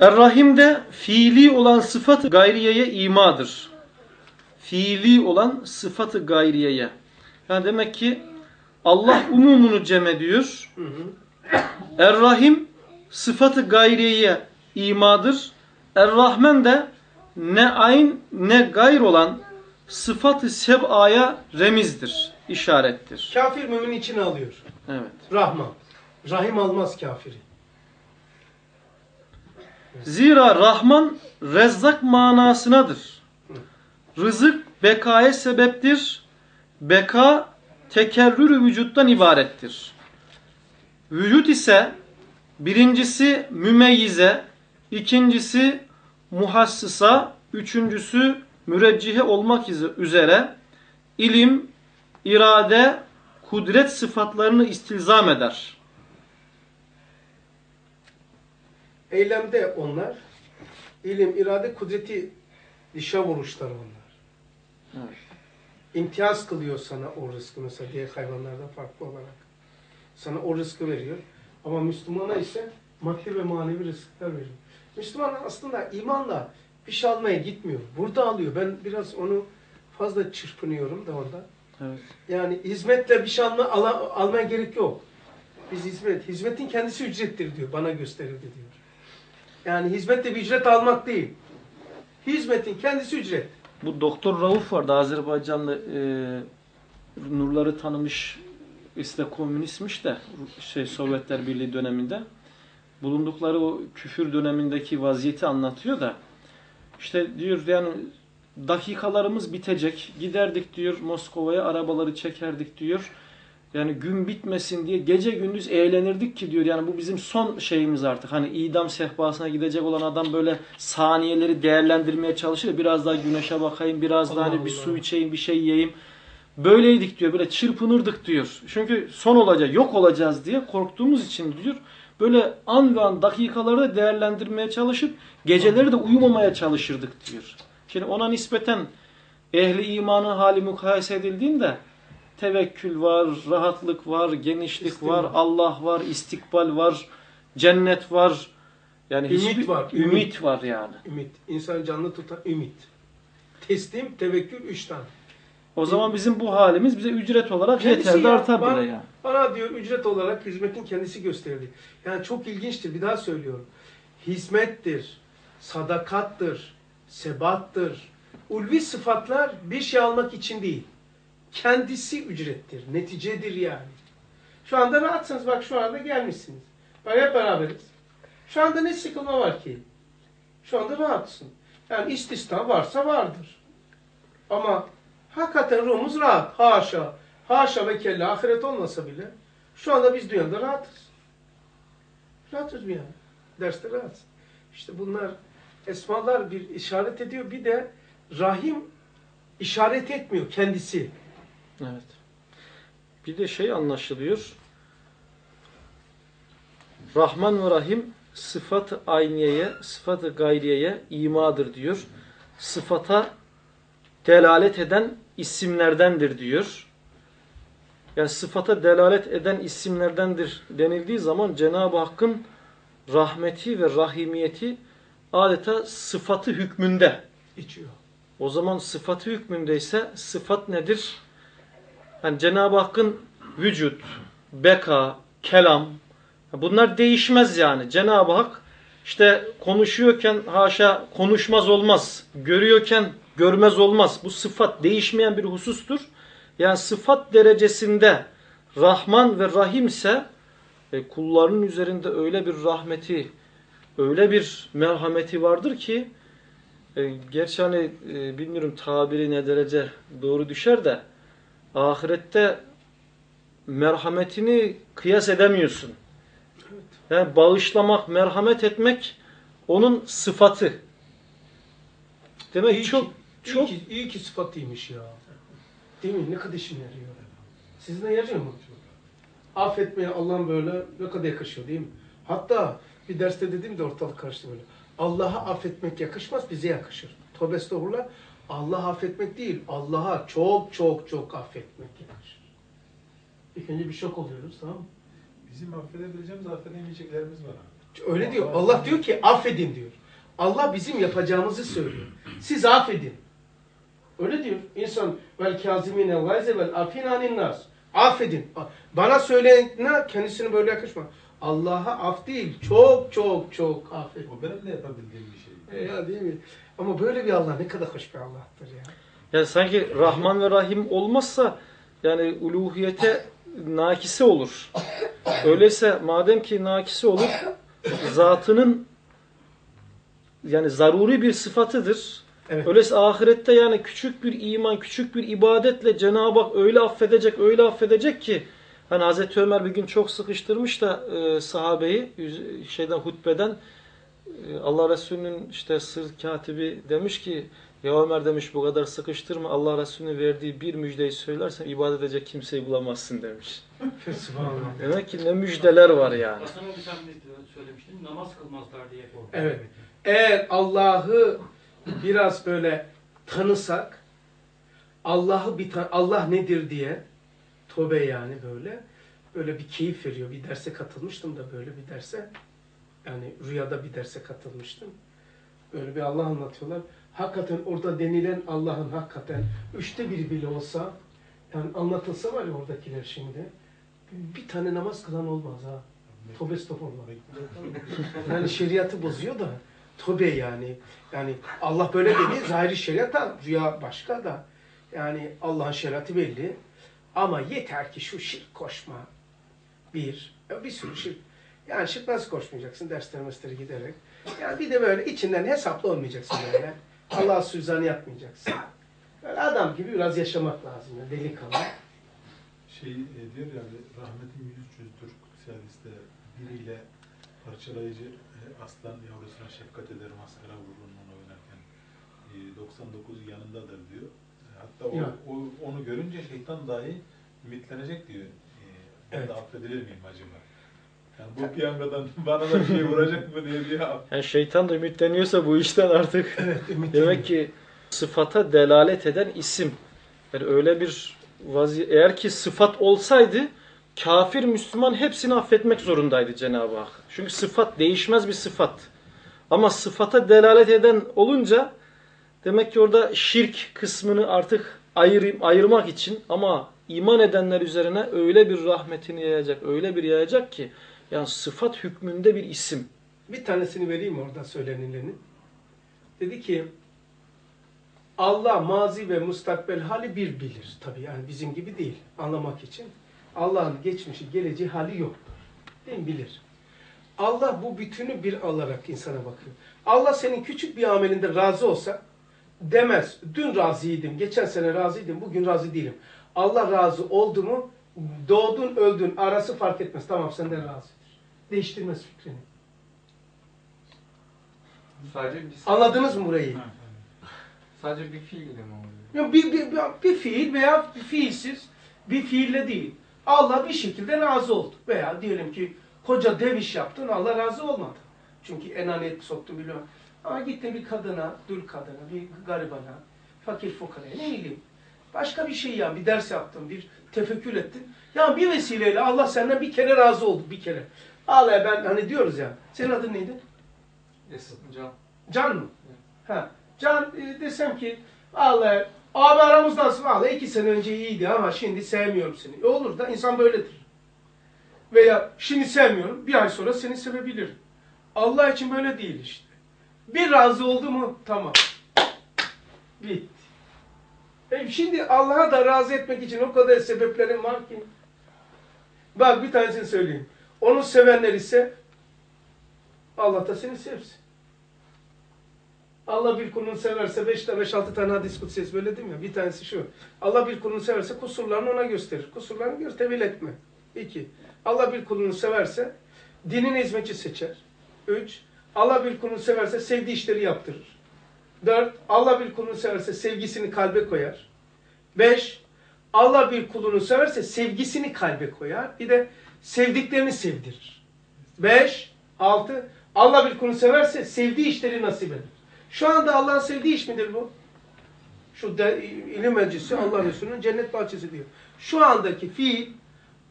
Er-Rahim de fiili olan sıfat gayriyeye imadır. Fiili olan sıfatı gayriyeye. Yani demek ki Allah umumunu cem ediyor. Er-Rahim sıfatı gayriyeye imadır. Er-Rahman de ne ayn ne gayr olan sıfatı seb'aya remizdir, işarettir. Kafir mümin içine alıyor. Evet. Rahman. Rahim almaz kafiri. Zira Rahman rezzak manasınadır. Rızık bekaya sebeptir. Beka tekerrür vücuttan ibarettir. Vücut ise birincisi mümeyyize, ikincisi muhassısa, üçüncüsü müreccihe olmak üzere ilim, irade, kudret sıfatlarını istilzam eder. Eylemde onlar ilim, irade, kudreti dışa vuruşlar onlar. Evet. İmtiyaz kılıyor sana o rızkı mesela diğer hayvanlardan farklı olarak. Sana o rızkı veriyor. Ama Müslümana ise maddi ve manevi rızıklar veriyor. Müslüman aslında imanla bir şey almaya gitmiyor. Burada alıyor. Ben biraz onu fazla çırpınıyorum da orada. Evet. Yani hizmetle bir şey alma, ala- almaya gerek yok. Biz hizmet, hizmetin kendisi ücrettir diyor. Bana gösterildi diyor. Yani hizmetle bir ücret almak değil. Hizmetin kendisi ücret. Bu Doktor Rauf vardı Azerbaycanlı e, Nurları tanımış işte komünistmiş de şey Sovyetler Birliği döneminde bulundukları o küfür dönemindeki vaziyeti anlatıyor da işte diyor yani dakikalarımız bitecek giderdik diyor Moskova'ya arabaları çekerdik diyor yani gün bitmesin diye gece gündüz eğlenirdik ki diyor. Yani bu bizim son şeyimiz artık. Hani idam sehpasına gidecek olan adam böyle saniyeleri değerlendirmeye çalışır biraz daha güneşe bakayım biraz daha hani bir su içeyim bir şey yiyeyim. Böyleydik diyor böyle çırpınırdık diyor. Çünkü son olacak yok olacağız diye korktuğumuz için diyor böyle an ve an dakikaları da değerlendirmeye çalışıp geceleri de uyumamaya çalışırdık diyor. Şimdi ona nispeten ehli imanın hali mukayese edildiğinde tevekkül var, rahatlık var, genişlik İstikbal. var, Allah var, istikbal var, cennet var. Yani Ümit hiçbir- var, Ümit, ümit. var yani. Ümit. İnsan canlı tutan ümit. Teslim, tevekkül, üç tane. O zaman bizim bu halimiz bize ücret olarak Kendisi yeter de artar bana- bile yani. Bana diyor ücret olarak hizmetin kendisi gösterildi. Yani çok ilginçtir. Bir daha söylüyorum. Hizmettir, sadakattır, sebattır. Ulvi sıfatlar bir şey almak için değil. Kendisi ücrettir, neticedir yani. Şu anda rahatsınız. Bak şu anda gelmişsiniz. Bak hep beraberiz. Şu anda ne sıkılma var ki? Şu anda rahatsın. Yani istisna varsa vardır. Ama hakikaten ruhumuz rahat. Haşa. Haşa ve kella ahiret olmasa bile şu anda biz dünyada rahatız. Rahatız mı yani? Derste rahatız. İşte bunlar esmalar bir işaret ediyor. Bir de rahim işaret etmiyor kendisi. Evet. Bir de şey anlaşılıyor. Rahman ve Rahim sıfat-ı ayniyeye, sıfat-ı gayriyeye imadır diyor. Sıfata delalet eden isimlerdendir diyor. Yani sıfata delalet eden isimlerdendir denildiği zaman Cenab-ı Hakk'ın rahmeti ve rahimiyeti adeta sıfatı hükmünde. içiyor. O zaman sıfatı hükmündeyse sıfat nedir? Yani Cenab-ı Hakk'ın vücut, beka, kelam bunlar değişmez yani. Cenab-ı Hak işte konuşuyorken haşa konuşmaz olmaz. Görüyorken görmez olmaz. Bu sıfat değişmeyen bir husustur. Yani sıfat derecesinde Rahman ve Rahim ise e, kullarının üzerinde öyle bir rahmeti, öyle bir merhameti vardır ki e, gerçi hani e, bilmiyorum tabiri ne derece doğru düşer de ahirette merhametini kıyas edemiyorsun. Yani bağışlamak, merhamet etmek onun sıfatı. Demek İyi çok ki, çok iyi ki, iyi ki sıfatıymış ya. Değil mi? Ne kadar işine yarıyor. Sizine yarıyor mu? Affetmeye Allah'ın böyle ne kadar yakışıyor değil mi? Hatta bir derste dedim de ortalık karıştı böyle. Allah'a affetmek yakışmaz, bize yakışır. Tövbe estağfurullah. Allah affetmek değil, Allah'a çok çok çok affetmek yakışır. İlk önce bir şok oluyoruz tamam mı? Bizim affedebileceğimiz affedemeyeceklerimiz var. Öyle diyor. Allah diyor ki affedin diyor. Allah bizim yapacağımızı söylüyor. Siz affedin. Öyle diyor. İnsan vel kazimine gayze vel afin anin nas. Affedin. Bana söyleyene kendisini böyle yakışma. Allah'a af değil. Çok çok çok affet. O benim de yapabildiğim bir şey. E ya değil mi? Ama böyle bir Allah ne kadar hoş bir Allah'tır ya. Yani sanki Rahman ve Rahim olmazsa yani uluhiyete nakisi olur. Öyleyse madem ki nakisi olur zatının yani zaruri bir sıfatıdır. Evet. Öyleyse ahirette yani küçük bir iman, küçük bir ibadetle Cenab-ı Hak öyle affedecek, öyle affedecek ki hani Hazreti Ömer bir gün çok sıkıştırmış da e, sahabeyi şeyden hutbeden Allah Resulü'nün işte sır katibi demiş ki ya Ömer demiş bu kadar sıkıştırma Allah Resulü'nün verdiği bir müjdeyi söylersen ibadet edecek kimseyi bulamazsın demiş. Demek ki ne müjdeler var yani. Hasan abi sen bir söylemiştin namaz kılmazlar diye. Evet. Eğer Allah'ı biraz böyle tanısak, Allah'ı bir tan- Allah nedir diye tobe yani böyle böyle bir keyif veriyor. Bir derse katılmıştım da böyle bir derse yani rüyada bir derse katılmıştım. Böyle bir Allah anlatıyorlar. Hakikaten orada denilen Allah'ın hakikaten üçte biri bile olsa yani anlatılsa var ya oradakiler şimdi bir tane namaz kılan olmaz ha. Tobe estağfurullah. Yani şeriatı bozuyor da tobe yani. Yani Allah böyle dedi. Zahiri şeriat da rüya başka da. Yani Allah'ın şeriatı belli. Ama yeter ki şu şirk koşma. Bir. Bir sürü şirk. Yani şirk nasıl koşmayacaksın? Dersleri mersleri giderek. Yani bir de böyle içinden hesaplı olmayacaksın böyle. Allah'a suizanı yapmayacaksın. Böyle adam gibi biraz yaşamak lazım. Yani delikanlı. Şey e, diyor ya rahmetin yüz cüzdür kutsi hadiste biriyle parçalayıcı e, aslan yavrusuna şefkat eder maskara vurur onu oynarken. E, 99 yanındadır diyor. E, Hatta o, Ya. o, onu görünce şeytan dahi ümitlenecek diyor. E, Evet. affedilir miyim acaba? Yani bu piyangodan bana da bir şey vuracak mı diye diye Yani şeytan da ümitleniyorsa bu işten artık Evet, demek ki sıfata delalet eden isim. Yani öyle bir vazi eğer ki sıfat olsaydı kafir Müslüman hepsini affetmek zorundaydı Cenab-ı Hak. Çünkü sıfat değişmez bir sıfat. Ama sıfata delalet eden olunca demek ki orada şirk kısmını artık ayır, ayırmak için ama iman edenler üzerine öyle bir rahmetini yayacak, öyle bir yayacak ki yani sıfat hükmünde bir isim. Bir tanesini vereyim orada söylenileni. Dedi ki Allah mazi ve mustakbel hali bir bilir. Tabii yani bizim gibi değil anlamak için. Allah'ın geçmişi, geleceği hali yoktur. Değil mi? Bilir. Allah bu bütünü bir alarak insana bakıyor. Allah senin küçük bir amelinde razı olsa demez. Dün razıydım, geçen sene razıydım, bugün razı değilim. Allah razı oldu mu doğdun öldün arası fark etmez. Tamam senden razıdır. Değiştirmez fikrini. Sadece bir, Anladınız mı burayı? sadece bir fiille mi oluyor? Ya bir, bir, bir, bir fiil veya bir fiilsiz bir fiille değil. Allah bir şekilde razı oldu. Veya diyelim ki koca dev iş yaptın Allah razı olmadı. Çünkü enaniyet soktun biliyorum. Ama gittin bir kadına, dul kadına, bir garibana, fakir fukaraya ne bileyim. Başka bir şey ya bir ders yaptın, bir tefekkür ettin. Ya bir vesileyle Allah senden bir kere razı oldu bir kere. Allah ben hani diyoruz ya. Senin adın neydi? Esat Can. Can mı? Ha. Can e, desem ki vallahi abi aramızdansın vallahi iki sene önce iyiydi ama şimdi sevmiyorum seni. E olur da insan böyledir. Veya şimdi sevmiyorum bir ay sonra seni sevebilirim. Allah için böyle değil işte. Bir razı oldu mu tamam. Bitti. E şimdi Allah'a da razı etmek için o kadar sebeplerim var ki. Bak bir tanesini söyleyeyim. Onu sevenler ise Allah da seni sevsin. Allah bir kulunu severse beş beş altı tane hadis kutsi ezberledim ya. Bir tanesi şu. Allah bir kulunu severse kusurlarını ona gösterir. Kusurlarını gör, tevil etme. İki. Allah bir kulunu severse dinin hizmetçi seçer. Üç. Allah bir kulunu severse sevdiği işleri yaptırır. Dört. Allah bir kulunu severse sevgisini kalbe koyar. Beş. Allah bir kulunu severse sevgisini kalbe koyar. Bir de sevdiklerini sevdirir. Beş. Altı. Allah bir kulunu severse sevdiği işleri nasip eder. Şu anda Allah'ın sevdiği iş midir bu? Şu de, ilim meclisi Allah Resulü'nün cennet bahçesi diyor. Şu andaki fiil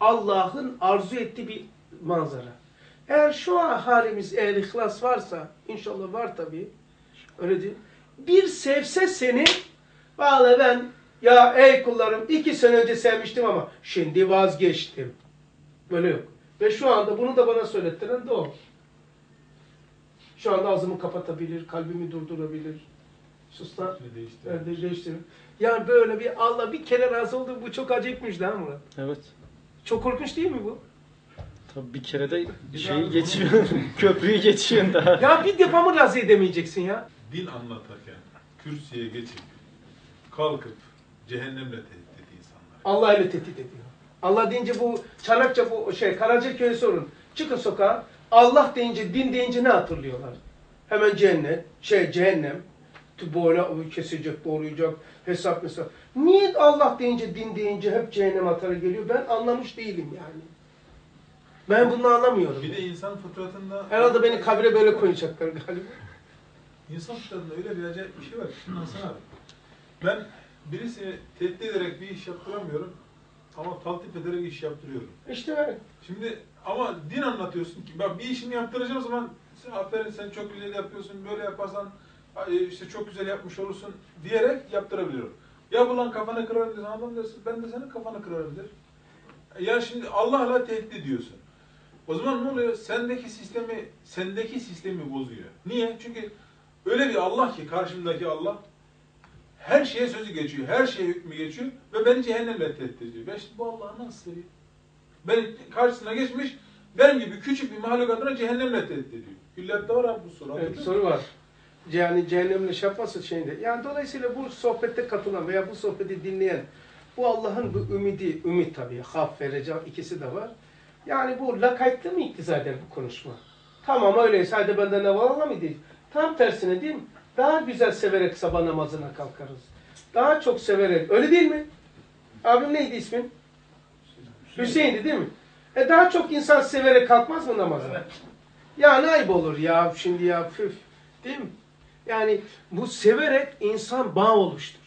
Allah'ın arzu ettiği bir manzara. Eğer şu an halimiz eğer ihlas varsa, inşallah var tabii, öyle değil. Bir sevse seni, vallahi ben ya ey kullarım iki sene önce sevmiştim ama şimdi vazgeçtim. Böyle yok. Ve şu anda bunu da bana söylettiren de o. Şu anda ağzımı kapatabilir, kalbimi durdurabilir. Sus lan. Şimdi değişti. Evet, değiştirir. Yani böyle bir Allah bir kere razı oldu. Bu çok acayip müjde ha Murat. Evet. Çok korkunç değil mi bu? Tabii bir kere de şeyi geçiyor. köprüyü geçiyorsun daha. Ya bir defa mı razı edemeyeceksin ya? Din anlatırken kürsüye geçip kalkıp cehennemle tehdit etti insanlar. Allah ile tehdit ediyor. Allah deyince bu Çanakça bu şey Karacaköy'e sorun. Çıkın sokağa. Allah deyince, din deyince ne hatırlıyorlar? Hemen cennet, şey cehennem. Böyle kesecek, doğrayacak, hesap hesap. Niye Allah deyince, din deyince hep cehennem atarı geliyor? Ben anlamış değilim yani. Ben bunu anlamıyorum. Bir de insan fıtratında Herhalde beni kabre böyle koyacaklar galiba. İnsan fıtratında öyle bir acayip bir şey var. Hasan abi. Ben birisini tehdit ederek bir iş yaptıramıyorum. Ama taltif ederek iş yaptırıyorum. İşte öyle. Şimdi ama din anlatıyorsun ki ben bir işini yaptıracağım zaman sen aferin sen çok güzel yapıyorsun böyle yaparsan işte çok güzel yapmış olursun diyerek yaptırabiliyorum. Ya bu lan kafanı kırarım desen adam dersin ben de senin kafanı kırarım der. Ya şimdi Allah'la tehdit ediyorsun. O zaman ne oluyor? Sendeki sistemi, sendeki sistemi bozuyor. Niye? Çünkü öyle bir Allah ki karşımdaki Allah her şeye sözü geçiyor, her şeye hükmü geçiyor ve beni cehennemle tehdit ediyor. Ben şimdi bu Allah'ı nasıl seveyim? Beni karşısına geçmiş, benim gibi küçük bir mahluk adına cehennemle tehdit ediyor. Hüllette var abi bu soru. Evet, soru var. Yani cehennemle şey yapması şeyinde. Yani dolayısıyla bu sohbette katılan veya bu sohbeti dinleyen bu Allah'ın bu ümidi, ümit tabii, haf ve reca ikisi de var. Yani bu lakaytlı mı iktiza eder bu konuşma? Tamam öyleyse hadi bende ne var mı değil. Tam tersine değil mi? Daha güzel severek sabah namazına kalkarız. Daha çok severek. Öyle değil mi? Abim neydi ismin? Hüseyin'di değil mi? E daha çok insan severek kalkmaz mı namaza? Yani ayıp olur ya şimdi ya püf. Değil mi? Yani bu severek insan bağ oluşturur.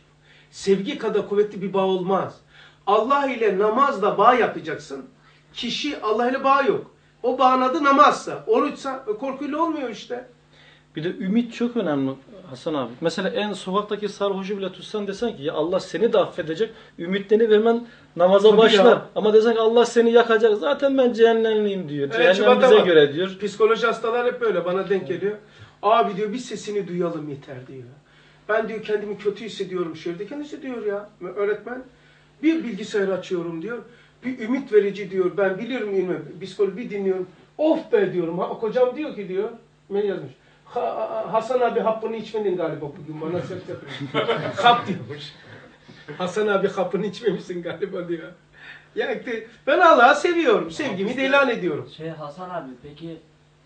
Sevgi kadar kuvvetli bir bağ olmaz. Allah ile namazla bağ yapacaksın. Kişi Allah ile bağ yok. O bağın adı namazsa, oruçsa e, korkuyla olmuyor işte. Bir de ümit çok önemli Hasan abi. Mesela en sokaktaki sarhoşu bile tutsan desen ki ya Allah seni de affedecek. Ümitlenip hemen namaza Tabii başlar. ya. Ama desen ki Allah seni yakacak. Zaten ben cehennemliyim diyor. Evet, Cehennem bize bak. göre diyor. Psikoloji hastalar hep böyle bana denk geliyor. Abi diyor bir sesini duyalım yeter diyor. Ben diyor kendimi kötü hissediyorum şehirde. Kendisi diyor ya öğretmen. Bir bilgisayar açıyorum diyor. Bir ümit verici diyor. Ben biliyorum ilmi. Psikoloji bir dinliyorum. Of be diyorum. Ha, kocam diyor ki diyor. Ne yazmış? Ha- Hasan abi hapını içmedin galiba bugün bana ses yapıyor. Hap diyormuş. Hasan abi hapını içmemişsin galiba diyor. Yani ben Allah'ı seviyorum. Sevgimi de ilan ediyorum. Şey Hasan abi peki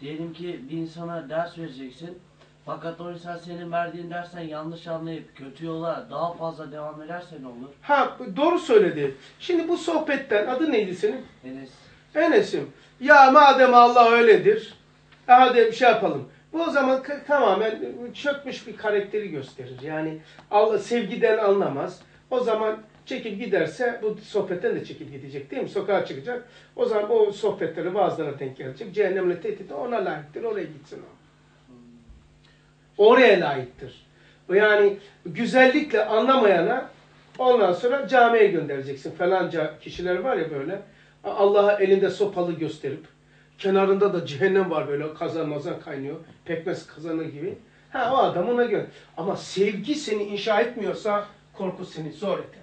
diyelim ki bir insana ders vereceksin. Fakat o insan senin verdiğin dersten yanlış anlayıp kötü yola daha fazla devam ederse ne olur? Ha doğru söyledi. Şimdi bu sohbetten adı neydi senin? Enes Enes'im. Ya madem Allah öyledir. e Hadi bir şey yapalım. Bu o zaman tamamen çökmüş bir karakteri gösterir. Yani Allah sevgiden anlamaz. O zaman çekip giderse bu sohbetten de çekip gidecek değil mi? Sokağa çıkacak. O zaman o sohbetleri bazılarına denk gelecek. Cehennemle tehdit ona layıktır. Oraya gitsin o. Oraya layıktır. Yani güzellikle anlamayana ondan sonra camiye göndereceksin. Falanca kişiler var ya böyle. Allah'a elinde sopalı gösterip kenarında da cehennem var böyle kazan mazan kaynıyor. Pekmez kazanı gibi. Ha o adam ona göre. Ama sevgi seni inşa etmiyorsa korku seni zor eder.